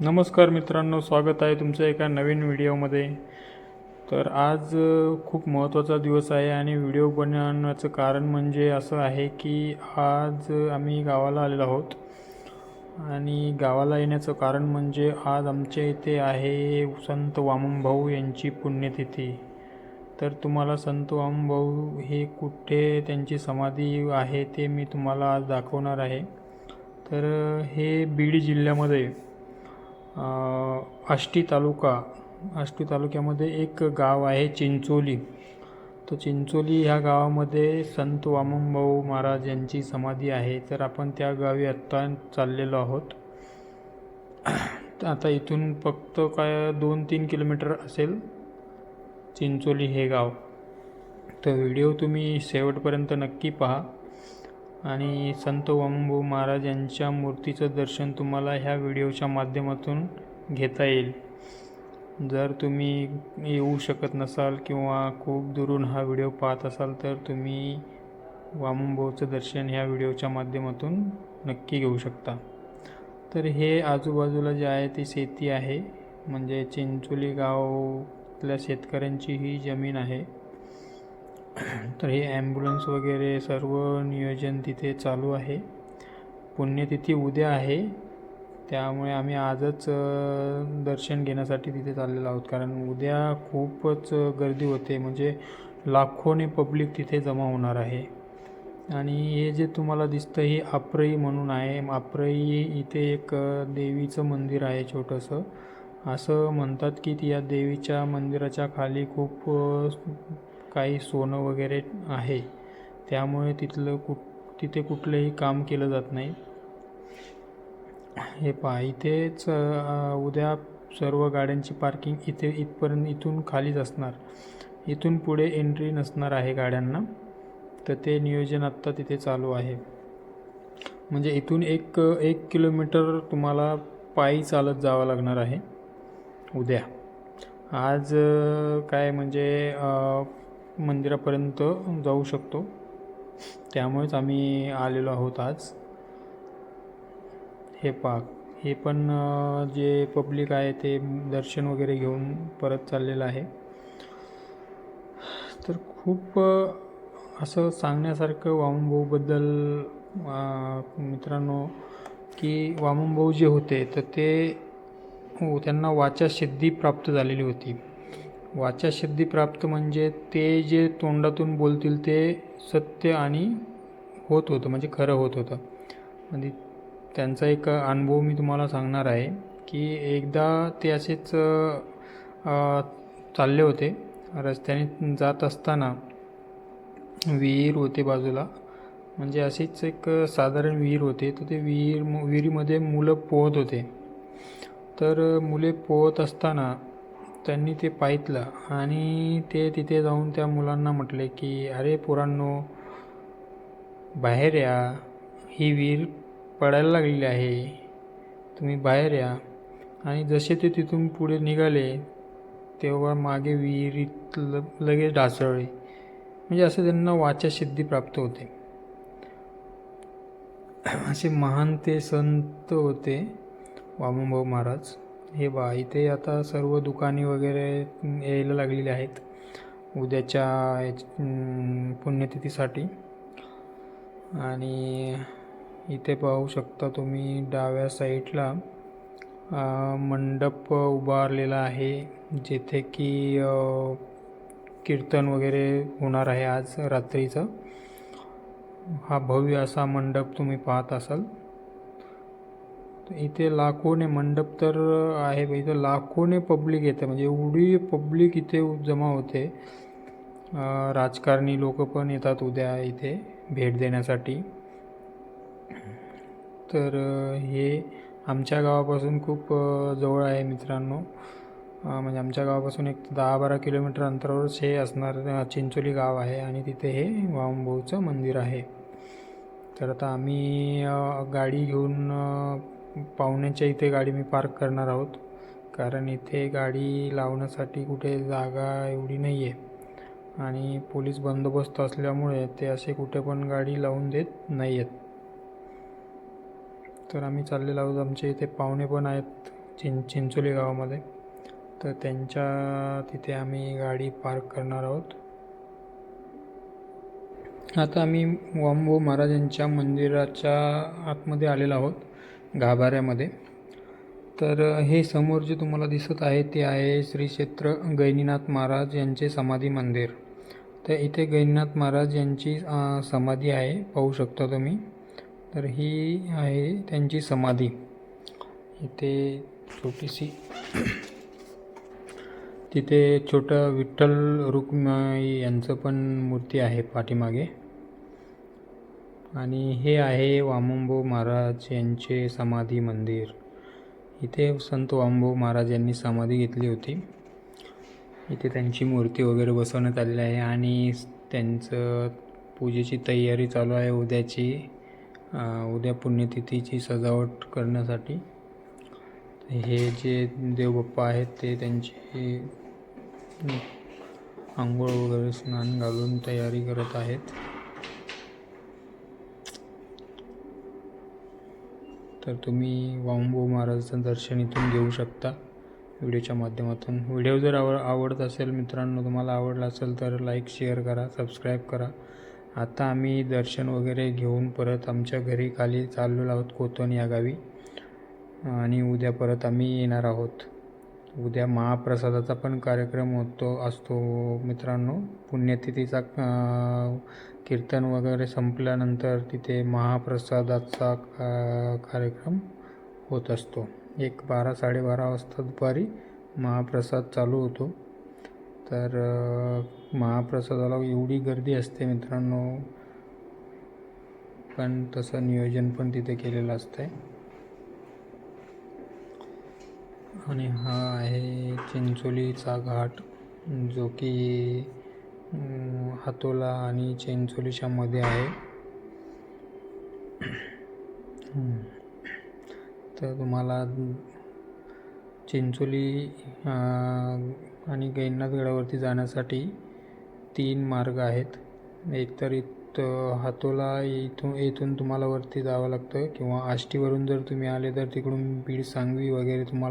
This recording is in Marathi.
नमस्कार मित्रांनो स्वागत आहे तुमचं एका नवीन व्हिडिओमध्ये. तर आज खूप महत्त्वाचा दिवस आहे आणि व्हिडिओ बनवण्याचं कारण म्हणजे असं आहे की आज आम्ही गावाला आलेलो आहोत. आणि गावाला येण्याचं कारण म्हणजे आज आमच्या इथे आहे संत वामनभाऊ यांची पुण्यतिथी. तर तुम्हाला संत वामनभाऊ हे कुठे त्यांची समाधी आहे ते मी तुम्हाला आज दाखवणार आहे. तर हे बीड जिल्ह्यामध्ये आष्टी तालुका आष्टी तालुक्यामध्ये एक गाव आहे चिंचोली. तर चिंचोली ह्या गावामध्ये संत वामनभाऊ महाराज यांची समाधी आहे. तर आपण त्या गावी आत्ता चाललेलो आहोत. तर आता इथून फक्त काय दोन तीन किलोमीटर असेल चिंचोली हे गाव. तर व्हिडिओ तुम्ही शेवटपर्यंत नक्की पहा. आणि संत वामनभाऊ महाराज यांच्या मूर्तीचं दर्शन तुम्हाला ह्या व्हिडिओच्या माध्यमातून घेता येईल. जर तुम्ही येऊ शकत नसाल किंवा खूप दुरून हा व्हिडिओ पाहत असाल तर तुम्ही वामनभाऊचं दर्शन ह्या व्हिडिओच्या माध्यमातून नक्की घेऊ शकता. तर हे आजूबाजूला जे आहे ती शेती आहे. म्हणजे चिंचोली गावातल्या शेतकऱ्यांची ही जमीन आहे. तर हे ॲम्ब्युलन्स वगैरे सर्व नियोजन तिथे चालू आहे. पुण्यतिथी उद्या आहे. त्यामुळे आम्ही आजच दर्शन घेण्यासाठी तिथे चाललेलो आहोत. कारण उद्या खूपच गर्दी होते. म्हणजे लाखोने पब्लिक तिथे जमा होणार आहे. आणि हे जे तुम्हाला दिसतं हे आप्रई म्हणून आहे. आप्रई इथे एक देवीचं मंदिर आहे छोटंसं. असं म्हणतात की ती या देवीच्या मंदिराच्या खाली खूप काही सोनं वगैरे आहे. त्यामुळे तिथलं कुठ तिथे कुठलंही काम केलं जात नाही. हे पहा इथेच उद्या सर्व गाड्यांची पार्किंग इथे इथपर्यंत इथून खालीच असणार. इथून पुढे एंट्री नसणार आहे गाड्यांना. तर ते नियोजन आत्ता तिथे चालू आहे. म्हणजे इथून एक एक किलोमीटर तुम्हाला पायी चालत जावं लागणार आहे. उद्या. आज काय म्हणजे मंदिरापर्यंत जाऊ शकतो. त्यामुळेच आम्ही आलेलो आहोत आज. हे पाक हे पण जे पब्लिक आहे ते दर्शन वगैरे घेऊन परत चाललेलं आहे. तर खूप असं सांगण्यासारखं वामनभाऊबद्दल मित्रांनो की वामनभाऊ जे होते तर ते हो, त्यांना त्यांना वाचासिद्धी प्राप्त झालेली होती. वाचासिद्धी प्राप्त म्हणजे ते जे तोंडातून बोलतील ते सत्य आणि होत होतं म्हणजे खरं होत होतं. म्हणजे त्यांचा एक अनुभव मी तुम्हाला सांगणार आहे की एकदा ते असेच चालले होते. रस्त्याने जात असताना विहीर होते बाजूला. म्हणजे अशीच एक साधारण विहीर होते. तर ते विहीर विहिरीमध्ये मुलं पोहत होते. तर मुले पोहत असताना त्यांनी ते पाहितलं. आणि ते तिथे जाऊन त्या मुलांना म्हटले की अरे पोरांनो बाहेर या. ही विहीर पडायला लागलेली आहे. तुम्ही बाहेर या. आणि जसे ते तिथून पुढे निघाले तेव्हा मागे विहिरीत ल लगेच ढासळले. म्हणजे असं त्यांना वाचासिद्धी प्राप्त होते. असे महान ते संत होते वामनभाऊ महाराज. हे बा इथे आता सर्व दुकाने वगैरे यायला लागलेली आहेत. उद्याच्या पुण्यतिथीसाठी. आणि इथे पाहू शकता तुम्ही डाव्या साईडला मंडप उभारलेला आहे जेथे की कीर्तन वगैरे होणार आहे आज रात्रीचं. हा भव्य असा मंडप तुम्ही पाहत असाल. इथे लाखोने मंडप तर आहे पण इथं लाखोने पब्लिक येते. म्हणजे एवढी पब्लिक इथे जमा होते. राजकारणी लोक पण येतात उद्या इथे भेट देण्यासाठी. तर हे आमच्या गावापासून खूप जवळ आहे मित्रांनो. म्हणजे आमच्या गावापासून एक दहा बारा किलोमीटर अंतरावरच हे असणार चिंचोली गाव आहे आणि तिथे हे वामभाऊचं मंदिर आहे. तर आता आम्ही गाडी घेऊन पाहुण्यांच्या इथे गाडी मी पार्क करणार आहोत. कारण इथे गाडी लावण्यासाठी कुठे जागा एवढी नाही आहे आणि पोलीस बंदोबस्त असल्यामुळे ते असे कुठे पण गाडी लावून देत नाही आहेत तर आम्ही चाललेलो आहोत. आमच्या इथे पाहुणे पण आहेत चिं चिंचोली गावामध्ये. तर त्यांच्या तिथे आम्ही गाडी पार्क करणार आहोत. आता आम्ही वामभाऊ महाराजांच्या मंदिराच्या आतमध्ये आलेलो आहोत. गाभाऱ्यामध्ये. तर हे समोर जे तुम्हाला दिसत आहे ते आहे श्री क्षेत्र गैनीनाथ महाराज यांचे समाधी मंदिर. तर इथे गैनीनाथ महाराज यांची समाधी आहे पाहू शकता तुम्ही. तर ही आहे त्यांची समाधी. इथे छोटीशी तिथे छोटं विठ्ठल रुक्माई यांचं पण मूर्ती आहे पाठीमागे. आणि हे आहे वामनभाऊ महाराज यांचे समाधी मंदिर. इथे संत वामभाऊ महाराज यांनी समाधी घेतली होती. इथे त्यांची मूर्ती वगैरे बसवण्यात आलेली आहे आणि त्यांचं पूजेची तयारी चालू आहे उद्याची उद्या पुण्यतिथीची सजावट करण्यासाठी. हे जे देवबाप्पा आहेत ते त्यांची आंघोळ वगैरे स्नान घालून तयारी करत आहेत. तर तुम्ही वामभाऊ महाराजांचं दर्शन इथून घेऊ शकता. व्हिडिओच्या माध्यमातून. व्हिडिओ जर आव आवडत असेल मित्रांनो तुम्हाला आवडला असेल तर लाईक शेअर करा सबस्क्राईब करा. आता आम्ही दर्शन वगैरे घेऊन परत आमच्या घरी खाली चाललेलो आहोत कोतवन या गावी. आणि उद्या परत आम्ही येणार आहोत. उद्या महाप्रसादाचा पण कार्यक्रम होतो असतो. मित्रांनो पुण्यतिथीचा कीर्तन वगैरे संपल्यानंतर तिथे महाप्रसादाचा कार्यक्रम होत असतो. एक बारा साडेबारा वाजता दुपारी महाप्रसाद चालू होतो. तर महाप्रसादाला एवढी गर्दी असते मित्रांनो. पण तसं नियोजन पण तिथे केलेलं असतंय. आणि हा आहे चिंचोलीचा घाट जो की हातोला आणि चिंचोलीच्या मध्ये आहे. तर तुम्हाला चिंचोली आणि गैनाथगडावरती जाण्यासाठी तीन मार्ग आहेत. एकतर इथं हातोला इथून इथून तुम्हाला वरती जावं लागतं किंवा आष्टीवरून जर तुम्ही आले तर तिकडून बीड सांगवी वगैरे तुम्हाला